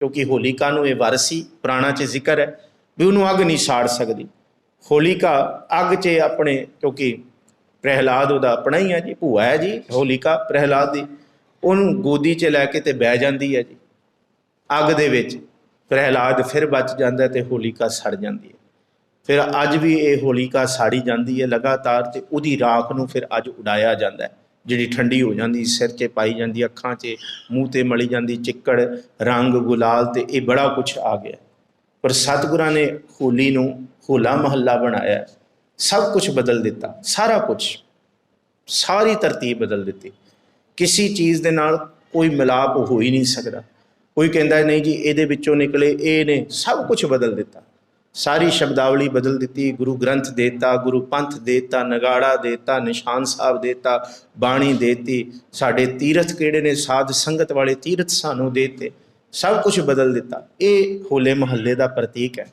ਕਿਉਂਕਿ ਹੋਲਿਕਾ ਨੂੰ ਇਹ ਵਾਰਸੀ ਪੁਰਾਣਾ 'ਚ ਜ਼ਿਕਰ ਹੈ ਵੀ ਉਹਨੂੰ ਅੱਗ ਨਹੀਂ ਸਾੜ ਸਕਦੀ। ਹੋਲਿਕਾ ਅੱਗ 'ਚ ਆਪਣੇ ਕਿਉਂਕਿ ਪ੍ਰਹਿਲਾਦ ਉਹਦਾ ਆਪਣਾ ਹੀ ਹੈ ਜੀ, ਭੂਆ ਹੈ ਜੀ, ਹੋਲਿਕਾ ਪ੍ਰਹਿਲਾਦ ਦੀ। ਉਹਨੂੰ ਗੋਦੀ 'ਚ ਲੈ ਕੇ ਤੇ ਬਹਿ ਜਾਂਦੀ ਹੈ ਜੀ। ਅੱਗ ਦੇ ਵਿੱਚ ਪ੍ਰਹਿਲਾਦ ਫਿਰ ਬਚ ਜਾਂਦਾ ਹੈ ਤੇ ਹੋਲਿਕਾ ਸੜ ਜਾਂਦੀ ਹੈ। ਫਿਰ ਅੱਜ ਵੀ ਇਹ ਹੋਲਿਕਾ ਸਾੜੀ ਜਾਂਦੀ ਹੈ ਲਗਾਤਾਰ ਤੇ ਉਹਦੀ ਰਾਖ ਨੂੰ ਫਿਰ ਅੱਜ ਉਡਾਇਆ ਜਾਂਦਾ ਹੈ। ਜਿਹੜੀ ਠੰਡੀ ਹੋ ਜਾਂਦੀ, ਸਿਰ 'ਚ ਪਾਈ ਜਾਂਦੀ, ਅੱਖਾਂ 'ਚ, ਮੂੰਹ ਤੇ ਮਲੀ ਜਾਂਦੀ, ਚਿੱਕੜ, ਰੰਗ, ਗੁਲਾਲ ਤੇ ਇਹ ਬੜਾ ਕੁਝ ਆ ਗਿਆ। ਪਰ ਸਤਿਗੁਰਾਂ ਨੇ ਹੋਲੀ ਨੂੰ ਹੋਲਾ ਮਹੱਲਾ ਬਣਾਇਆ। ਸਭ ਕੁਝ ਬਦਲ ਦਿੱਤਾ, ਸਾਰਾ ਕੁਝ ਸਾਰੀ ਤਰਤੀਬ ਬਦਲ ਦਿੱਤੀ। ਕਿਸੇ ਚੀਜ਼ ਦੇ ਨਾਲ ਕੋਈ ਮਿਲਾਪ ਹੋ ਹੀ ਨਹੀਂ ਸਕਦਾ। ਕੋਈ ਕਹਿੰਦਾ, ਨਹੀਂ ਜੀ, ਇਹਦੇ ਵਿੱਚੋਂ ਨਿਕਲੇ, ਇਹ ਨੇ, ਸਭ ਕੁਝ ਬਦਲ ਦਿੱਤਾ। ਸਾਰੀ ਸ਼ਬਦਾਵਲੀ ਬਦਲ ਦਿੱਤੀ। ਗੁਰੂ ਗ੍ਰੰਥ ਦੇਤਾ, ਗੁਰੂ ਪੰਥ ਦੇਤਾ, ਨਗਾੜਾ ਦੇਤਾ, ਨਿਸ਼ਾਨ ਸਾਹਿਬ ਦੇਤਾ, ਬਾਣੀ ਦੇਤੀ। ਸਾਡੇ ਤੀਰਥ ਕਿਹੜੇ ਨੇ? ਸਾਧ ਸੰਗਤ ਵਾਲੇ ਤੀਰਥ ਸਾਨੂੰ ਦੇਤੇ। ਸਭ ਕੁਝ ਬਦਲ ਦਿੱਤਾ। ਇਹ ਹੋਲੇ ਮਹੱਲੇ ਦਾ ਪ੍ਰਤੀਕ ਹੈ।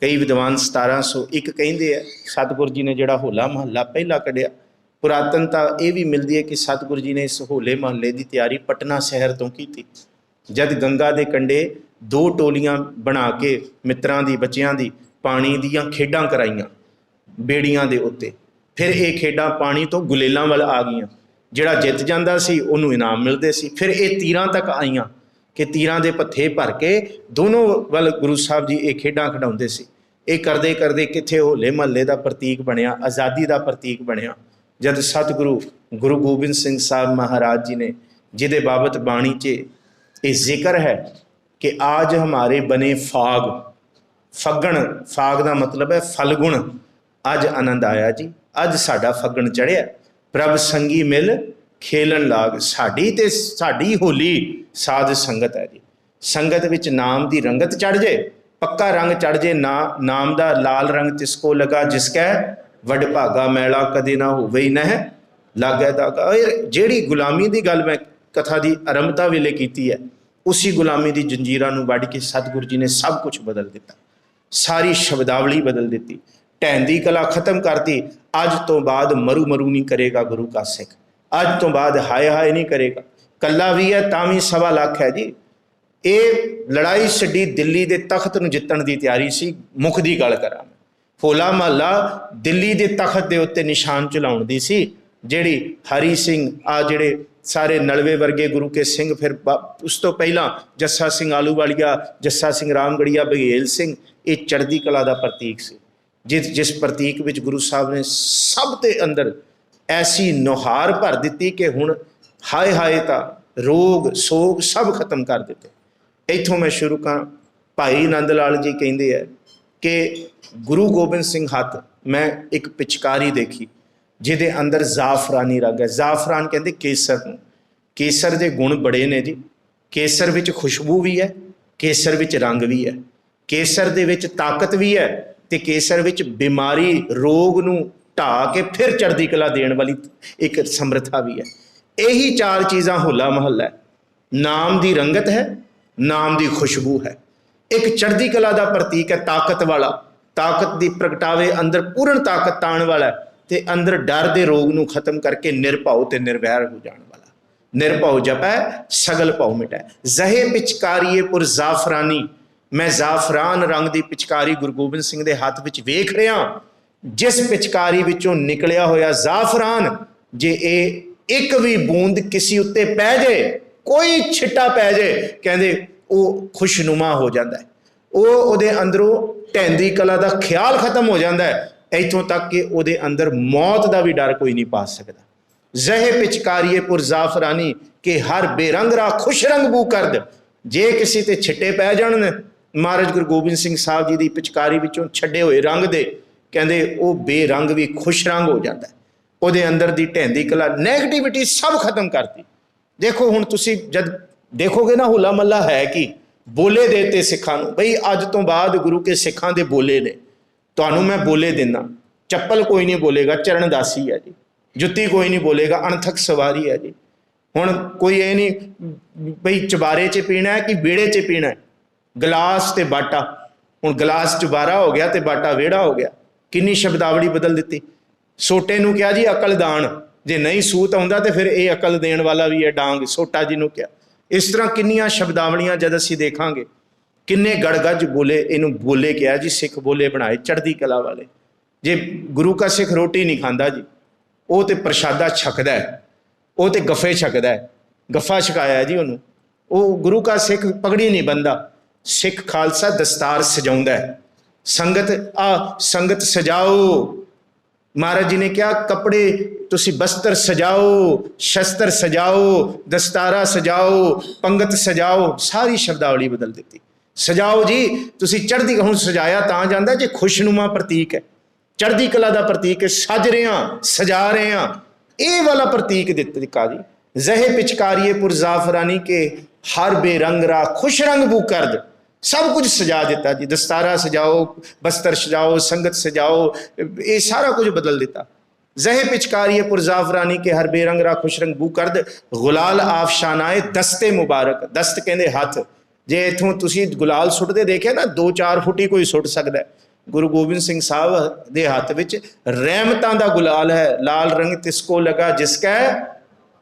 ਕਈ ਵਿਦਵਾਨ 1701 ਕਹਿੰਦੇ ਆ, ਸਤਿਗੁਰੂ ਜੀ ਨੇ ਜਿਹੜਾ ਹੋਲਾ ਮਹੱਲਾ ਪਹਿਲਾ ਕੱਢਿਆ ਪੁਰਾਤਨਤਾ ਇਹ ਵੀ ਮਿਲਦੀ ਹੈ ਕਿ ਸਤਿਗੁਰੂ ਜੀ ਨੇ ਇਸ ਹੋਲੇ ਮਹੱਲੇ ਦੀ ਤਿਆਰੀ ਪਟਨਾ ਸ਼ਹਿਰ ਤੋਂ ਕੀਤੀ। ਜਦ ਗੰਗਾ ਦੇ ਕੰਢੇ ਦੋ ਟੋਲੀਆਂ ਬਣਾ ਕੇ ਮਿੱਤਰਾਂ ਦੀ, ਬੱਚਿਆਂ ਦੀ, ਪਾਣੀ ਦੀਆਂ ਖੇਡਾਂ ਕਰਾਈਆਂ ਬੇੜੀਆਂ ਦੇ ਉੱਤੇ। ਫਿਰ ਇਹ ਖੇਡਾਂ ਪਾਣੀ ਤੋਂ ਗੁਲੇਲਾਂ ਵੱਲ ਆ ਗਈਆਂ। ਜਿਹੜਾ ਜਿੱਤ ਜਾਂਦਾ ਸੀ, ਉਹਨੂੰ ਇਨਾਮ ਮਿਲਦੇ ਸੀ। ਫਿਰ ਇਹ ਤੀਰਾਂ ਤੱਕ ਆਈਆਂ ਕਿ ਤੀਰਾਂ ਦੇ ਪੱਥੇ ਭਰ ਕੇ ਦੋਨੋਂ ਵੱਲ ਗੁਰੂ ਸਾਹਿਬ ਜੀ ਇਹ ਖੇਡਾਂ ਖਿਡਾਉਂਦੇ ਸੀ। ਇਹ ਕਰਦੇ ਕਰਦੇ ਕਿੱਥੇ ਹੋਲੇ ਮਹੱਲੇ ਦਾ ਪ੍ਰਤੀਕ ਬਣਿਆ, ਆਜ਼ਾਦੀ ਦਾ ਪ੍ਰਤੀਕ ਬਣਿਆ। ਜਦ ਸਤਿਗੁਰੂ ਗੁਰੂ ਗੋਬਿੰਦ ਸਿੰਘ ਸਾਹਿਬ ਮਹਾਰਾਜ ਜੀ ਨੇ, ਜਿਹਦੇ ਬਾਬਤ ਬਾਣੀ 'ਚ ਇਹ ਜ਼ਿਕਰ ਹੈ ਕਿ ਆਜ ਹਮਾਰੇ ਬਨੇ ਫਾਗ। ਫੱਗਣ, ਫਾਗ ਦਾ ਮਤਲਬ ਹੈ ਫਲਗੁਣ। ਅੱਜ ਆਨੰਦ ਆਇਆ ਜੀ। ਅੱਜ ਸਾਡਾ ਫੱਗਣ ਚੜਿਆ ਪ੍ਰਭ ਸੰਗੀ ਮਿਲ ਖੇਲਣ ਲਾਗ। ਸਾਡੀ ਤੇ ਸਾਡੀ ਹੋਲੀ ਸਾਧ ਸੰਗਤ ਹੈ ਜੀ। ਸੰਗਤ ਵਿੱਚ ਨਾਮ ਦੀ ਰੰਗਤ ਚੜ ਜੇ, ਪੱਕਾ ਰੰਗ ਚੜ ਜੇ, ਨਾ, ਨਾਮ ਦਾ ਲਾਲ ਰੰਗ ਤਿਸ ਕੋ ਲਗਾ, ਜਿਸ ਕੈ, ਵਡ ਭਾਗਾ ਮੈਲਾ ਕਦੇ ਨਾ ਹੋਵੇ ਹੀ ਨਹਿ। ਲਾਗੇ ਦਾ ਜਿਹੜੀ ਗੁਲਾਮੀ ਦੀ ਗੱਲ ਮੈਂ ਕਥਾ ਦੀ ਆਰੰਭਤਾ ਵੇਲੇ ਕੀਤੀ ਹੈ ਉਸੇ ਗੁਲਾਮੀ ਦੀ ਜੰਜੀਰਾਂ ਨੂੰ ਵੱਢ ਕੇ ਸਤਿਗੁਰੂ ਜੀ ਨੇ ਸਭ ਕੁਝ ਬਦਲ ਦਿੱਤਾ ਸਾਰੀ ਸ਼ਬਦਾਵਲੀ ਬਦਲ ਦਿੱਤੀ ਢੈਣ ਦੀ ਕਲਾ ਖਤਮ ਕਰਤੀ ਅੱਜ ਤੋਂ ਬਾਅਦ ਮਰੂ ਮਰੂ ਨਹੀਂ ਕਰੇਗਾ ਗੁਰੂ ਕਾ ਸਿੱਖ ਅੱਜ ਤੋਂ ਬਾਅਦ ਹਾਏ ਹਾਏ ਨਹੀਂ ਕਰੇਗਾ ਕੱਲਾ ਵੀ ਹੈ ਤਾਂ ਵੀ ਸਵਾ ਲੱਖ ਹੈ ਜੀ ਇਹ ਲੜਾਈ ਛੱਡੀ ਦਿੱਲੀ ਦੇ ਤਖਤ ਨੂੰ ਜਿੱਤਣ ਦੀ ਤਿਆਰੀ ਸੀ ਮੁੱਖ ਦੀ ਗੱਲ ਕਰਾਂ ਹੋਲਾ ਮਹੱਲਾ ਦਿੱਲੀ ਦੇ ਤਖਤ ਦੇ ਉੱਤੇ ਨਿਸ਼ਾਨ ਚਲਾਉਣ ਦੀ ਸੀ ਜਿਹੜੀ ਹਰੀ ਸਿੰਘ ਆ ਜਿਹੜੇ ਸਾਰੇ ਨਲਵੇ ਵਰਗੇ ਗੁਰੂ ਕੇ ਸਿੰਘ ਫਿਰ ਬ- ਉਸ ਤੋਂ ਪਹਿਲਾਂ ਜੱਸਾ ਸਿੰਘ ਆਲੂਵਾਲੀਆ, ਜੱਸਾ ਸਿੰਘ ਰਾਮਗੜੀਆ, ਬਘੇਲ ਸਿੰਘ, ਇਹ ਚੜ੍ਹਦੀ ਕਲਾ ਦਾ ਪ੍ਰਤੀਕ ਸੀ। ਜਿਸ ਜਿਸ ਪ੍ਰਤੀਕ ਵਿੱਚ ਗੁਰੂ ਸਾਹਿਬ ਨੇ ਸਭ ਦੇ ਅੰਦਰ ਐਸੀ ਨੁਹਾਰ ਭਰ ਦਿੱਤੀ ਕਿ ਹੁਣ ਹਾਏ ਹਾਏ ਤਾਂ ਰੋਗ, ਸੋਗ ਸਭ ਖਤਮ ਕਰ ਦਿੱਤੇ। ਇੱਥੋਂ ਮੈਂ ਸ਼ੁਰੂ ਕਰਾਂ। ਭਾਈ ਨੰਦ ਲਾਲ ਜੀ ਕਹਿੰਦੇ ਆ ਕਿ ਗੁਰੂ ਗੋਬਿੰਦ ਸਿੰਘ ਹੱਥ ਮੈਂ ਇੱਕ ਪਿਚਕਾਰੀ ਦੇਖੀ। ਜਿਹਦੇ ਅੰਦਰ ਜ਼ਾਫਰਾਨੀ ਰੰਗ ਹੈ। ਜ਼ਾਫਰਾਨ ਕਹਿੰਦੇ ਕੇਸਰ ਨੂੰ। ਕੇਸਰ ਦੇ ਗੁਣ ਬੜੇ ਨੇ ਜੀ। ਕੇਸਰ ਵਿੱਚ ਖੁਸ਼ਬੂ ਵੀ ਹੈ, ਕੇਸਰ ਵਿੱਚ ਰੰਗ ਵੀ ਹੈ। ਕੇਸਰ ਦੇ ਵਿੱਚ ਤਾਕਤ ਵੀ ਹੈ ਤੇ ਕੇਸਰ ਵਿੱਚ ਬਿਮਾਰੀ, ਰੋਗ ਨੂੰ ਢਾ ਕੇ ਫਿਰ ਚੜ੍ਹਦੀ ਕਲਾ ਦੇਣ ਵਾਲੀ ਇੱਕ ਸਮਰੱਥਾ ਵੀ ਹੈ। ਇਹੀ ਚਾਰ ਚੀਜ਼ਾਂ ਹੋਲਾ ਮਹੱਲਾ ਹੈ। ਨਾਮ ਦੀ ਰੰਗਤ ਹੈ, ਨਾਮ ਦੀ ਖੁਸ਼ਬੂ ਹੈ। ਇੱਕ ਚੜ੍ਹਦੀ ਕਲਾ ਦਾ ਪ੍ਰਤੀਕ ਹੈ ਤਾਕਤ ਵਾਲਾ। ਤਾਕਤ ਦੀ ਪ੍ਰਗਟਾਵੇ ਅੰਦਰ ਪੂਰਨ ਤਾਕਤ ਤਾਣ ਵਾਲਾ ਹੈ। ਤੇ ਅੰਦਰ ਡਰ ਦੇ ਰੋਗ ਨੂੰ ਖਤਮ ਕਰਕੇ ਨਿਰਭਉ ਤੇ ਨਿਰਵੈਰ ਹੋ ਜਾਣ ਵਾਲਾ। ਨਿਰਭਉ ਜਪੈ, ਸਗਲ ਭਉ ਮਿਟੈ। ਜ਼ਹੇ ਪਿਚਕਾਰੀਏ ਪੁਰ ਜ਼ਾਫਰਾਨੀ। ਮੈਂ ਜ਼ਾਫਰਾਨ ਰੰਗ ਦੀ ਪਿਚਕਾਰੀ ਗੁਰੂ ਗੋਬਿੰਦ ਸਿੰਘ ਦੇ ਹੱਥ ਵਿੱਚ ਵੇਖ ਰਿਹਾ। ਜਿਸ ਪਿਚਕਾਰੀ ਵਿੱਚੋਂ ਨਿਕਲਿਆ ਹੋਇਆ ਜ਼ਾਫਰਾਨ, ਜੇ ਇਹ ਇੱਕ ਵੀ ਬੂੰਦ ਕਿਸੇ ਉੱਤੇ ਪੈ ਜਾਏ ਕੋਈ ਛਿੱਟਾ ਪੈ ਜਾਏ ਕਹਿੰਦੇ ਉਹ ਖੁਸ਼ਨੁਮਾ ਹੋ ਜਾਂਦਾ ਹੈ। ਉਹ ਉਹਦੇ ਅੰਦਰੋਂ ਢੈਂਦੀ ਕਲਾ ਦਾ ਖਿਆਲ ਖਤਮ ਹੋ ਜਾਂਦਾ ਹੈ। ਇੱਥੋਂ ਤੱਕ ਕਿ ਉਹਦੇ ਅੰਦਰ ਮੌਤ ਦਾ ਵੀ ਡਰ ਕੋਈ ਨਹੀਂ ਪਾ ਸਕਦਾ। ਜ਼ਹਿ ਪਿਚਕਾਰੀਏ ਪੁਰ ਜ਼ਾਫਰਾਨੀ ਕਿ ਹਰ ਬੇਰੰਗ ਰਾ ਖੁਸ਼ ਰੰਗ ਬੂ ਕਰਦ ਜੇ ਕਿਸੇ ਤੇ ਛਿੱਟੇ ਪੈ ਜਾਣ ਮਹਾਰਾਜ ਗੁਰੂ ਗੋਬਿੰਦ ਸਿੰਘ ਸਾਹਿਬ ਜੀ ਦੀ ਪਿਚਕਾਰੀ ਵਿੱਚੋਂ ਛੱਡੇ ਹੋਏ ਰੰਗ ਦੇ, ਕਹਿੰਦੇ ਉਹ ਬੇਰੰਗ ਵੀ ਖੁਸ਼ ਰੰਗ ਹੋ ਜਾਂਦਾ ਉਹਦੇ ਅੰਦਰ ਦੀ ਢੈਂਦੀ ਕਲਾ 네ਗੇਟਿਵਿਟੀ ਸਭ ਖਤਮ ਕਰਤੀ। ਦੇਖੋ ਹੁਣ ਤੁਸੀਂ ਜਦ ਦੇਖੋਗੇ ਨਾ ਹੁਲਾ ਮੱਲਾ ਹੈ ਕਿ? ਬੋਲੇ ਦੇਤੇ ਸਿੱਖਾਂ ਨੂੰ। ਬਈ ਅੱਜ ਤੋਂ ਬਾਅਦ ਗੁਰੂ ਕੇ ਸਿੱਖਾਂ ਦੇ ਬੋਲੇ ਨੇ। ਤੁਹਾਨੂੰ ਮੈਂ ਬੋਲੇ ਦਿੰਦਾ। ਚੱਪਲ ਕੋਈ ਨਹੀਂ ਬੋਲੇਗਾ ਚਰਨ ਦਾਸੀ ਹੈ ਜੀ। ਜੁੱਤੀ ਕੋਈ ਨਹੀਂ ਬੋਲੇਗਾ, ਅਣਥਕ ਸਵਾਰੀ ਹੈ ਜੀ। ਹੁਣ ਕੋਈ ਇਹ ਨਹੀਂ, ਬਈ ਚਬਾਰੇ 'ਚ ਪੀਣਾ ਹੈ ਕਿ ਵਿਹੜੇ 'ਚ ਪੀਣਾ ਹੈ? ਗਲਾਸ ਤੇ ਬਾਟਾ। ਹੁਣ ਗਲਾਸ ਚੁਬਾਰਾ ਹੋ ਗਿਆ ਤੇ ਬਾਟਾ ਵਿਹੜਾ ਹੋ ਗਿਆ। ਕਿੰਨੀ ਸ਼ਬਦਾਵਲੀ ਬਦਲ ਦਿੱਤੀ। ਸੋਟੇ ਨੂੰ ਕਿਹਾ ਜੀ ਅਕਲ ਦਾਨ। ਜੇ ਨਹੀਂ ਸੂਤ ਆਉਂਦਾ ਤੇ ਫਿਰ ਇਹ ਅਕਲ ਦੇਣ ਵਾਲਾ ਵੀ ਹੈ ਡਾਂਗ, ਸੋਟਾ ਜੀ ਨੂੰ ਕਿਹਾ। ਇਸ ਤਰ੍ਹਾਂ ਕਿੰਨੀਆਂ ਸ਼ਬਦਾਵਲੀਆਂ ਜਦ ਅਸੀਂ ਦੇਖਾਂਗੇ ਕਿੰਨੇ ਗੜਗੱਜ ਬੋਲੇ, ਇਹਨੂੰ ਬੋਲੇ ਕਿਹਾ ਜੀ, ਸਿੱਖ ਬੋਲੇ ਬਣਾਏ, ਚੜ੍ਹਦੀ ਕਲਾ ਵਾਲੇ। ਜੇ ਗੁਰੂ ਕਾ ਸਿੱਖ ਰੋਟੀ ਨਹੀਂ ਖਾਂਦਾ ਜੀ, ਉਹ ਤੇ ਪ੍ਰਸ਼ਾਦਾ ਛਕਦਾ ਹੈ, ਉਹ ਤੇ ਗੱਫੇ ਛਕਦਾ ਹੈ, ਗੱਫਾ ਛਕਾਇਆ ਜੀ ਉਹਨੂੰ। ਉਹ ਗੁਰੂ ਕਾ ਸਿੱਖ ਪਗੜੀ ਨਹੀਂ ਬੰਦਾ ਸਿੱਖ ਖਾਲਸਾ ਦਸਤਾਰ ਸਜਾਉਂਦਾ ਹੈ। ਸੰਗਤ, ਆ ਸੰਗਤ ਸਜਾਓ। ਮਹਾਰਾਜ ਜੀ ਨੇ ਕਿਹਾ, ਕੱਪੜੇ ਤੁਸੀਂ ਬਸਤਰ ਸਜਾਓ, ਸ਼ਸਤਰ ਸਜਾਓ, ਦਸਤਾਰਾ ਸਜਾਓ, ਪੰਗਤ ਸਜਾਓ, ਸਾਰੀ ਸ਼ਬਦਾਵਲੀ ਬਦਲ ਦਿੱਤੀ। ਸਜਾਓ ਜੀ, ਤੁਸੀਂ ਚੜ੍ਹਦੀ ਹੁਣ ਸਜਾਇਆ ਤਾਂ ਜਾਂਦਾ ਜੇ ਖੁਸ਼ਨੁਮਾ ਪ੍ਰਤੀਕ ਹੈ। ਚੜ੍ਹਦੀ ਕਲਾ ਦਾ ਪ੍ਰਤੀਕ ਹੈ, ਸਜ ਰਹੇ ਹਾਂ, ਸਜਾ ਰਹੇ ਹਾਂ। ਇਹ ਵਾਲਾ ਪ੍ਰਤੀਕ ਦਿੱਤਾ ਜੀ। ਜ਼ਹਿ ਪਿਚਕਾਰੀਏ ਪੁਰ ਜ਼ਾਫਰਾਨੀ ਕੇ, ਹਰ ਬੇਰੰਗ ਰਾ ਖੁਸ਼ ਰੰਗ ਬੂ ਕਰਦ। ਸਭ ਕੁਝ ਸਜਾ ਦਿੱਤਾ ਜੀ। ਦਸਤਾਰਾ ਸਜਾਓ, ਬਸਤਰ ਸਜਾਓ, ਸੰਗਤ ਸਜਾਓ, ਇਹ ਸਾਰਾ ਕੁਝ ਬਦਲ ਦਿੱਤਾ। ਜ਼ਹਿ ਪਿਚਕਾਰੀਏ ਪੁਰ ਜ਼ਾਫਰਾਨੀ ਕੇ, ਹਰ ਬੇਰੰਗ ਰਾ ਖੁਸ਼ ਰੰਗ ਬੂ ਕਰਦ। ਗੁਲਾਲ ਆਫਸ਼ਾਨਾਏ ਦਸਤੇ ਮੁਬਾਰਕ। ਦਸਤ ਕਹਿੰਦੇ ਹੱਥ ਜੇ ਇਥੋਂ ਤੁਸੀਂ ਗੁਲਾਲ ਸੁੱਟਦੇ ਦੇਖਿਆ ਨਾ 2-4 ਹੀ ਕੋਈ ਸੁੱਟ ਸਕਦਾ ਗੁਰੂ ਗੋਬਿੰਦ ਸਿੰਘ ਸਾਹਿਬ ਦੇ ਹੱਥ ਵਿੱਚ ਰਹਿਮਤਾਂ ਦਾ ਗੁਲਾਲ ਹੈ, ਲਾਲ ਰੰਗ ਤਿਸ ਕੋ ਲਗਾ ਜਿਸ ਕਾ,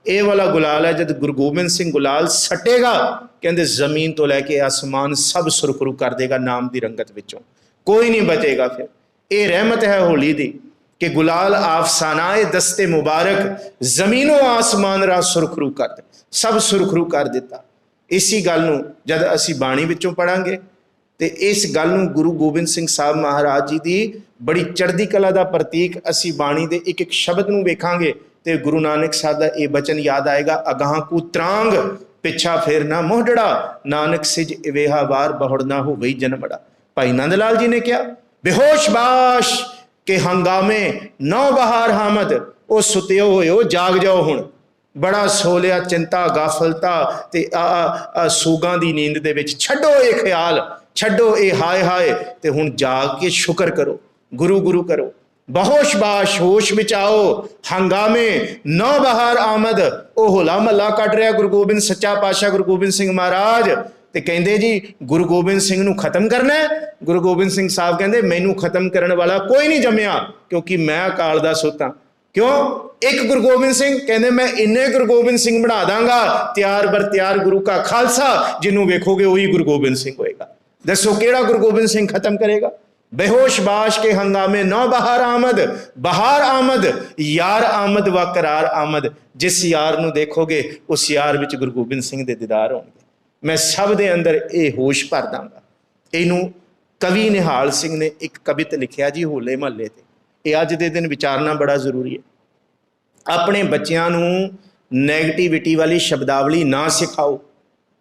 ਇਹ ਵਾਲਾ ਗੁਲਾਲ ਹੈ, ਜਦ ਗੁਰੂ ਗੋਬਿੰਦ ਸਿੰਘ ਗੁਲਾਲ ਸਟੇਗਾ, ਕਹਿੰਦੇ ਜ਼ਮੀਨ ਤੋਂ ਲੈ ਕੇ ਆਸਮਾਨ ਸਭ ਸੁਰਖਰੂ ਕਰ ਦੇਗਾ ਨਾਮ ਦੀ ਰੰਗਤ ਵਿੱਚੋਂ। ਕੋਈ ਨਹੀਂ ਬਚੇਗਾ ਫਿਰ। ਇਹ ਰਹਿਮਤ ਹੈ ਹੋਲੀ ਦੀ ਕਿ ਗੁਲਾਲ ਆਫਸਾਨਾਏ ਦਸਤੇ ਮੁਬਾਰਕ, ਜ਼ਮੀਨੋਂ ਆਸਮਾਨ ਰਾ ਸੁਰਖਰੂ ਕਰ ਦੇ। ਸਭ ਸੁਰਖਰੂ ਕਰ ਦਿੱਤਾ। ਇਸੀ ਗੱਲ ਨੂੰ ਜਦ ਅਸੀਂ ਬਾਣੀ ਵਿੱਚੋਂ ਪੜਾਂਗੇ ਤੇ ਇਸ ਗੱਲ ਨੂੰ ਗੁਰੂ ਗੋਬਿੰਦ ਸਿੰਘ ਸਾਹਿਬ ਮਹਾਰਾਜ ਜੀ ਦੀ ਬੜੀ ਚੜ੍ਹਦੀ ਕਲਾ ਦਾ ਪ੍ਰਤੀਕ ਅਸੀਂ ਬਾਣੀ ਦੇ ਇੱਕ ਇੱਕ ਸ਼ਬਦ ਨੂੰ ਵੇਖਾਂਗੇ ਤੇ ਗੁਰੂ ਨਾਨਕ ਸਾਹਿਬ ਦਾ ਇਹ ਬਚਨ ਯਾਦ ਆਏਗਾ, ਅਗਾਹ ਕੂ ਤਰਾਂਗ, ਪਿੱਛਾ ਫੇਰਨਾ ਮੋਹੜੜਾ ਨਾਨਕ ਸਿਜ ਇਵੇਹਾ ਵਾਰ ਬਹੁੜਨਾ ਹੋ ਜਨਮੜਾ ਭਾਈ ਨੰਦ ਲਾਲ ਜੀ ਨੇ ਕਿਹਾ, ਬੇਹੋਸ਼ ਬਾਸ਼ ਕੇ ਹੰਗਾਮੇ, ਨੌ ਬਹਾਰ ਹਾਮਦ, ਉਹ ਸੁਤਿਓ ਹੋਇਓ, ਜਾਗ ਜਾਓ ਹੁਣ। ਬੜਾ ਸੋਲਿਆ, ਚਿੰਤਾ, ਗਾਫਲਤਾ ਤੇ ਆ ਸੂਗਾਂ ਦੀ ਨੀਂਦ ਦੇ ਵਿੱਚ ਛੱਡੋ ਇਹ ਖਿਆਲ, ਛੱਡੋ ਇਹ ਹਾਏ ਹਾਏ ਤੇ ਹੁਣ ਜਾਗ ਕੇ ਸ਼ੁਕਰ ਕਰੋ, ਗੁਰੂ ਗੁਰੂ ਕਰੋ। ਬਹੋਸ਼ ਬਾਸ਼, ਹੋਸ਼ ਵਿੱਚ ਆਓ ਹੰਗਾਮੇ, ਨੌ ਬਹਾਰ ਆਮਦ, ਉਹ ਹੋਲਾ ਮੱਲਾ ਕੱਢ ਰਿਹਾ ਗੁਰੂ ਗੋਬਿੰਦ, ਸੱਚਾ ਪਾਤਸ਼ਾਹ ਗੁਰੂ ਗੋਬਿੰਦ ਸਿੰਘ ਮਹਾਰਾਜ ਤੇ ਕਹਿੰਦੇ ਜੀ, ਗੁਰੂ ਗੋਬਿੰਦ ਸਿੰਘ ਨੂੰ ਖਤਮ ਕਰਨਾ ਗੁਰੂ ਗੋਬਿੰਦ ਸਿੰਘ ਸਾਹਿਬ ਕਹਿੰਦੇ, ਮੈਨੂੰ ਖਤਮ ਕਰਨ ਵਾਲਾ ਕੋਈ ਨਹੀਂ ਜੰਮਿਆ, ਕਿਉਂਕਿ ਮੈਂ ਅਕਾਲ ਦਾ ਸੋਤਾ। ਕਿਉਂ? ਇੱਕ ਗੁਰੂ ਗੋਬਿੰਦ ਸਿੰਘ ਕਹਿੰਦੇ, ਮੈਂ ਇੰਨੇ ਗੁਰੂ ਗੋਬਿੰਦ ਸਿੰਘ ਬਣਾ ਦਾਂਗਾ, ਤਿਆਰ ਬਰ ਤਿਆਰ ਗੁਰੂ ਕਾ ਖਾਲਸਾ, ਜਿਹਨੂੰ ਵੇਖੋਗੇ ਉਹੀ ਗੁਰੂ ਗੋਬਿੰਦ ਸਿੰਘ ਹੋਏਗਾ। ਦੱਸੋ ਕਿਹੜਾ ਗੁਰੂ ਗੋਬਿੰਦ ਸਿੰਘ ਖਤਮ ਕਰੇਗਾ? ਬੇਹੋਸ਼ ਬਾਸ਼ ਕੇ ਹੰਗਾਮੇ ਨੌ ਬਹਾਰ ਆਮਦ ਬਹਾਰ ਆਮਦ, ਯਾਰ ਆਮਦ ਵਾ ਕਰਾਰ ਆਮਦ। ਜਿਸ ਯਾਰ ਨੂੰ ਦੇਖੋਗੇ, ਉਸ ਯਾਰ ਵਿੱਚ ਗੁਰੂ ਗੋਬਿੰਦ ਸਿੰਘ ਦੇ ਦੀਦਾਰ ਹੋਣਗੇ। ਮੈਂ ਸਭ ਦੇ ਅੰਦਰ ਇਹ ਹੋਸ਼ ਭਰ ਦਾਂਗਾ। ਇਹਨੂੰ ਕਵੀ ਨਿਹਾਲ ਸਿੰਘ ਨੇ ਇੱਕ ਕਵਿਤ ਲਿਖਿਆ ਜੀ, ਹੋਲੇ ਮਹੱਲੇ ਤੇ। ਇਹ ਅੱਜ ਦੇ ਦਿਨ ਵਿਚਾਰਨਾ ਬੜਾ ਜ਼ਰੂਰੀ ਹੈ। ਆਪਣੇ ਬੱਚਿਆਂ ਨੂੰ ਨੈਗੇਟਿਵਿਟੀ ਵਾਲੀ ਸ਼ਬਦਾਵਲੀ ਨਾ ਸਿਖਾਓ।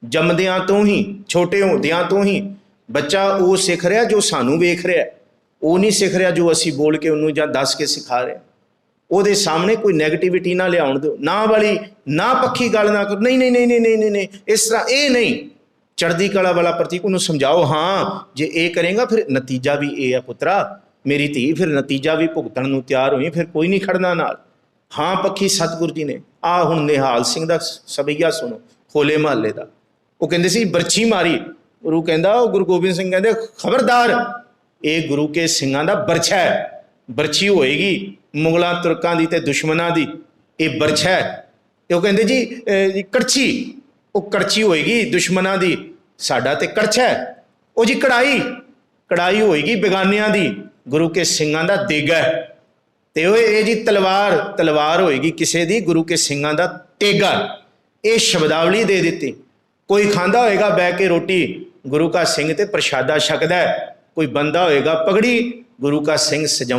ਜੰਮਦਿਆਂ ਤੋਂ ਹੀ, ਛੋਟੇ ਹੁੰਦਿਆਂ ਤੋਂ ਹੀ ਬੱਚਾ ਉਹ ਸਿੱਖ ਰਿਹਾ ਜੋ ਸਾਨੂੰ ਵੇਖ ਰਿਹਾ ਉਹ ਨਹੀਂ ਸਿੱਖ ਰਿਹਾ ਜੋ ਅਸੀਂ ਬੋਲ ਕੇ ਉਹਨੂੰ ਜਾਂ ਦੱਸ ਕੇ ਸਿਖਾ ਰਹੇ ਉਹਦੇ ਸਾਹਮਣੇ ਕੋਈ ਨੈਗੇਟਿਵਿਟੀ ਨਾ ਲਿਆਉਣ ਦਿਓ। ਨਾ ਵਾਲੀ, ਨਾ ਪੱਖੀ ਗੱਲ ਨਾ ਕਰੋ। ਨਹੀਂ ਨਹੀਂ ਨਹੀਂ ਨਹੀਂ ਨਹੀਂ ਨਹੀਂ ਇਸ ਤਰ੍ਹਾਂ ਇਹ ਨਹੀਂ। ਚੜ੍ਹਦੀ ਕਲਾ ਵਾਲਾ ਪ੍ਰਤੀਕ ਉਹਨੂੰ ਸਮਝਾਓ, ਹਾਂ, ਜੇ ਇਹ ਕਰੇਗਾ ਫਿਰ ਨਤੀਜਾ ਵੀ ਇਹ ਆ ਪੁੱਤਰਾ। ਮੇਰੀ ਧੀ ਫਿਰ ਨਤੀਜਾ ਵੀ ਭੁਗਤਣ ਨੂੰ ਤਿਆਰ ਹੋਈ, ਫਿਰ ਕੋਈ ਨਹੀਂ ਖੜਨਾ ਨਾਲ। ਹਾਂ, ਪੱਖੀ ਸਤਿਗੁਰੂ ਜੀ ਨੇ, ਆ ਹੁਣ ਨਿਹਾਲ ਸਿੰਘ ਦਾ ਸਬਈਆ ਸੁਣੋ, ਖੋਲੇ ਮਹੱਲੇ ਦਾ। ਉਹ ਕਹਿੰਦੇ ਸੀ, ਬਰਛੀ ਮਾਰੀ। ਗੁਰੂ ਕਹਿੰਦਾ, ਉਹ ਗੁਰੂ ਗੋਬਿੰਦ ਸਿੰਘ ਕਹਿੰਦੇ, ਖਬਰਦਾਰ, ਇਹ ਗੁਰੂ ਕੇ ਸਿੰਘਾਂ ਦਾ ਬਰਛਾ ਹੈ। ਬਰਛੀ ਹੋਏਗੀ, ਮੁਗਲਾਂ, ਤੁਰਕਾਂ ਦੀ ਤੇ ਦੁਸ਼ਮਣਾਂ ਦੀ। ਇਹ ਬਰਛਾ ਹੈ। ਤੇ ਉਹ ਕਹਿੰਦੇ ਜੀ ਕੜਛੀ, ਉਹ ਕੜਛੀ ਹੋਏਗੀ, ਦੁਸ਼ਮਣਾਂ ਦੀ। ਸਾਡਾ ਤੇ ਕੜਛਾ ਹੈ। ਉਹ ਜੀ ਕੜਾਈ ਕੜਾਈ ਹੋਏਗੀ ਬੇਗਾਨਿਆਂ ਦੀ। ਗੁਰੂ ਕੇ ਸਿੰਘਾਂ ਦਾ ਦੇਗਾ ਹੈ। ਤੇ ਉਹ ਇਹ ਜੀ ਤਲਵਾਰ ਤਲਵਾਰ ਹੋਏਗੀ ਕਿਸੇ ਦੀ, ਗੁਰੂ ਕੇ ਸਿੰਘਾਂ ਦਾ ਤੇਗਾ ਇਹ ਸ਼ਬਦਾਵਲੀ ਦੇ ਦਿੱਤੀ। ਕੋਈ ਖਾਂਦਾ ਹੋਏਗਾ ਬੈ ਕੇ ਰੋਟੀ, ਗੁਰੂ ਕਾ ਸਿੰਘ ਤੇ ਪ੍ਰਸ਼ਾਦਾ ਛਕਦਾ ਕੋਈ ਬੰਦਾ ਹੋਏਗਾ ਪਗੜੀ, ਗੁਰੂ ਕਾ ਸਿੰਘ ਸਜਾਉਂਦਾ